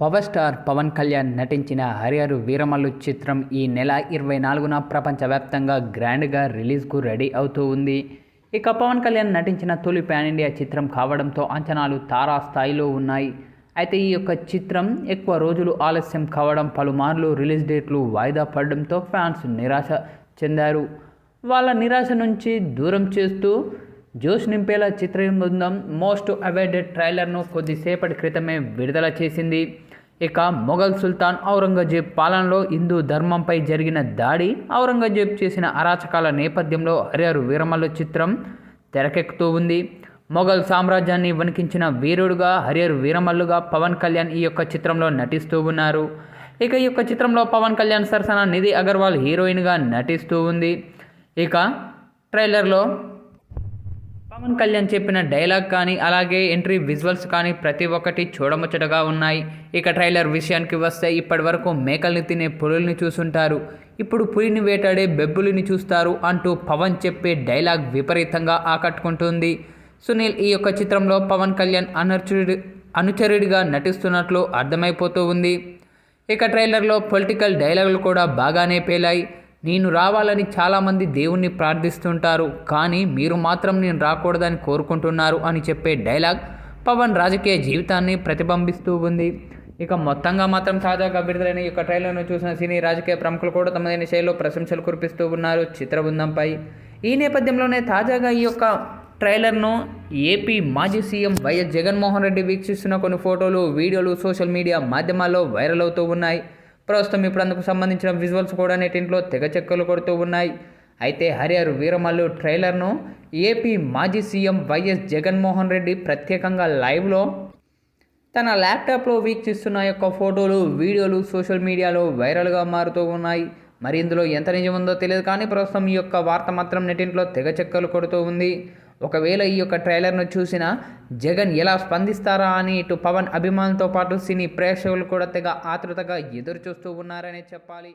Power star Pawan Kalyan నటించిన హరిహరు వీరమల్లు చిత్రం ఈ నెల ఇరవై నాలుగున ప్రపంచవ్యాప్తంగా గ్రాండ్గా రిలీజ్కు రెడీ అవుతూ ఉంది. ఇక పవన్ కళ్యాణ్ నటించిన తొలి పాన్ ఇండియా చిత్రం కావడంతో అంచనాలు తారా స్థాయిలో ఉన్నాయి. అయితే ఈ యొక్క చిత్రం ఎక్కువ రోజులు ఆలస్యం కావడం పలుమార్లు రిలీజ్ డేట్లు వాయిదా పడడంతో ఫ్యాన్స్ నిరాశ చెందారు. వాళ్ళ నిరాశ నుంచి దూరం చేస్తూ జోష్ నింపేలా చిత్రం బృందం మోస్ట్ అవైడెడ్ ట్రైలర్ను కొద్దిసేపటి క్రితమే విడుదల చేసింది. ఇక మొఘల్ సుల్తాన్ ఔరంగజేబ్ పాలనలో హిందూ ధర్మంపై జరిగిన దాడి ఔరంగజేబ్ చేసిన అరాచకాల నేపథ్యంలో హరిహరు వీరమల్లు చిత్రం తెరకెక్కుతూ ఉంది. మొఘల్ సామ్రాజ్యాన్ని వణికించిన వీరుడుగా హరిహరు వీరమల్లుగా పవన్ కళ్యాణ్ ఈ యొక్క చిత్రంలో నటిస్తూ ఉన్నారు. ఇక ఈ యొక్క చిత్రంలో పవన్ కళ్యాణ్ సరసన నిధి అగర్వాల్ హీరోయిన్గా నటిస్తూ ఉంది. ఇక ట్రైలర్లో పవన్ కళ్యాణ్ చెప్పిన డైలాగ్ కానీ అలాగే ఎంట్రీ విజువల్స్ కానీ ప్రతి ఒక్కటి చూడముచ్చటగా ఉన్నాయి. ఇక ట్రైలర్ విషయానికి వస్తే ఇప్పటి వరకు మేకల్ని తినే పులుల్ని చూసుంటారు. ఇప్పుడు పులిని వేటాడే బెబ్బులిని చూస్తారు అంటూ పవన్ చెప్పే డైలాగ్ విపరీతంగా ఆకట్టుకుంటుంది. సునీల్ ఈ యొక్క చిత్రంలో పవన్ కళ్యాణ్ అనుచరుడి అనుచరుడిగా నటిస్తున్నట్లు అర్థమైపోతూ ఉంది. ఇక ట్రైలర్లో పొలిటికల్ డైలాగులు కూడా బాగానే పేలాయి. నేను రావాలని చాలామంది దేవుణ్ణి ప్రార్థిస్తుంటారు కానీ మీరు మాత్రం నేను రాకూడదని కోరుకుంటున్నారు అని చెప్పే డైలాగ్ పవన్ రాజకీయ జీవితాన్ని ప్రతిబింబిస్తూ ఉంది. ఇక మొత్తంగా మాత్రం తాజాగా విడుదలైన ఈ యొక్క ట్రైలర్ను చూసిన సినీ రాజకీయ ప్రముఖులు కూడా తమదైన శైలిలో ప్రశంసలు కురిపిస్తూ ఉన్నారు చిత్రబృందంపై. ఈ నేపథ్యంలోనే తాజాగా ఈ యొక్క ట్రైలర్ను ఏపీ మాజీ సీఎం వైఎస్ జగన్మోహన్ రెడ్డి వీక్షిస్తున్న కొన్ని ఫోటోలు వీడియోలు సోషల్ మీడియా మాధ్యమాల్లో వైరల్ అవుతూ ఉన్నాయి. ప్రస్తుతం ఇప్పుడు అందుకు సంబంధించిన విజువల్స్ కూడా నెటింట్లో తెగ చెక్కలు కొడుతూ ఉన్నాయి. అయితే హరిహర్ వీరమల్లు ట్రైలర్ను ఏపీ మాజీ సీఎం వైఎస్ జగన్మోహన్ రెడ్డి ప్రత్యేకంగా లైవ్లో తన ల్యాప్టాప్లో వీక్షిస్తున్న యొక్క ఫోటోలు వీడియోలు సోషల్ మీడియాలో వైరల్గా మారుతూ ఉన్నాయి. మరి ఇందులో ఎంత నిజం ఉందో తెలియదు కానీ ప్రస్తుతం ఈ యొక్క వార్త మాత్రం నెటింట్లో తెగ చెక్కలు కొడుతూ ఉంది. ఒకవేళ ఈ యొక్క ట్రైలర్ను చూసిన జగన్ ఎలా స్పందిస్తారా అని ఇటు పవన్ అభిమానులతో పాటు సినీ ప్రేక్షకులు కూడా తెగ ఆతృతగా ఎదురు చూస్తూ ఉన్నారనే చెప్పాలి.